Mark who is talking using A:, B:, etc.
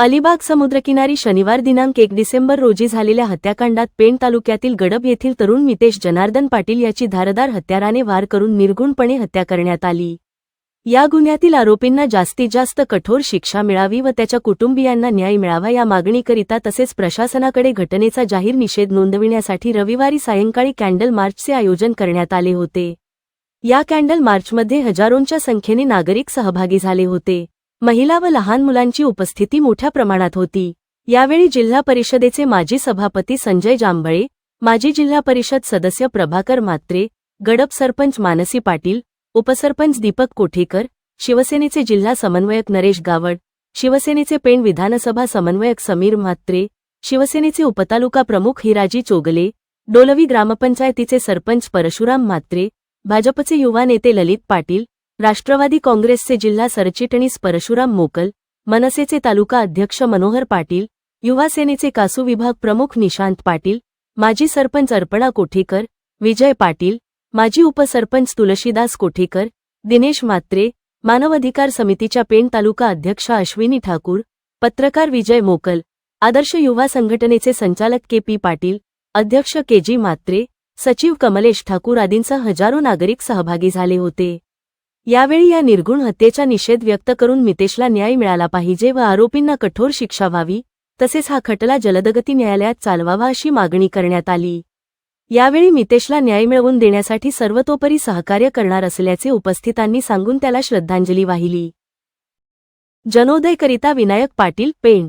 A: अलिबाग समुद्रकिनारी शनिवार दिनांक एक डिसेंबर रोजी झालेल्या हत्याकांडात पेण तालुक्यातील गडब येथील तरुण मितेश जनार्दन पाटील याची धारदार हत्याराने वार करून निर्गुणपणे हत्या करण्यात आली. या गुन्ह्यातील आरोपींना जास्तीत जास्त कठोर शिक्षा मिळावी व त्याच्या कुटुंबियांना न्याय मिळावा या मागणीकरिता तसेच प्रशासनाकडे घटनेचा जाहीर निषेध नोंदविण्यासाठी रविवारी सायंकाळी कॅन्डल मार्चचे आयोजन करण्यात आले होते. या कॅन्डल मार्चमध्ये हजारोंच्या संख्येने नागरिक सहभागी झाले होते. महिला व लहान मुलांची उपस्थिती मोठ्या प्रमाणात होती. यावेळी जिल्हा परिषदेचे माजी सभापती संजय जांभळे माजी जिल्हा परिषद सदस्य प्रभाकर म्हात्रे गडप सरपंच मानसी पाटील उपसरपंच दीपक कोठेकर शिवसेनेचे जिल्हा समन्वयक नरेश गावड शिवसेनेचे पेण विधानसभा समन्वयक समीर म्हात्रे शिवसेनेचे उपतालुका प्रमुख हिराजी चोगले डोलवी ग्रामपंचायतीचे सरपंच परशुराम म्हात्रे भाजपचे युवा नेते ललित पाटील राष्ट्रवादी काँग्रेसचे जिल्हा सरचिटणीस परशुराम मोकल मनसेचे तालुका अध्यक्ष मनोहर पाटील युवा सेनेचे कासू विभाग प्रमुख निशांत पाटील माजी सरपंच अर्पणा कोठेकर विजय पाटील माजी उपसरपंच तुलशीदास कोठेकर दिनेश मात्रे मानवाधिकार समितीच्या पेण तालुका अध्यक्षा अश्विनी ठाकूर पत्रकार विजय मोकल आदर्श युवा संघटनेचे संचालक के पी पाटील अध्यक्ष के जी मात्रे सचिव कमलेश ठाकूर आदींसह हजारो नागरिक सहभागी झाले होते. यावेळी या निर्गुण हत्येचा निषेध व्यक्त करून मितेशला न्याय मिळाला पाहिजे व आरोपींना कठोर शिक्षा व्हावी तसेच हा खटला जलदगती न्यायालयात चालवावा अशी मागणी करण्यात आली. यावेळी मितेशला न्याय मिळवून देण्यासाठी सर्वतोपरी सहकार्य करणार असल्याचे उपस्थितांनी सांगून त्याला श्रद्धांजली वाहिली. जनोदयकरिता विनायक पाटील पेण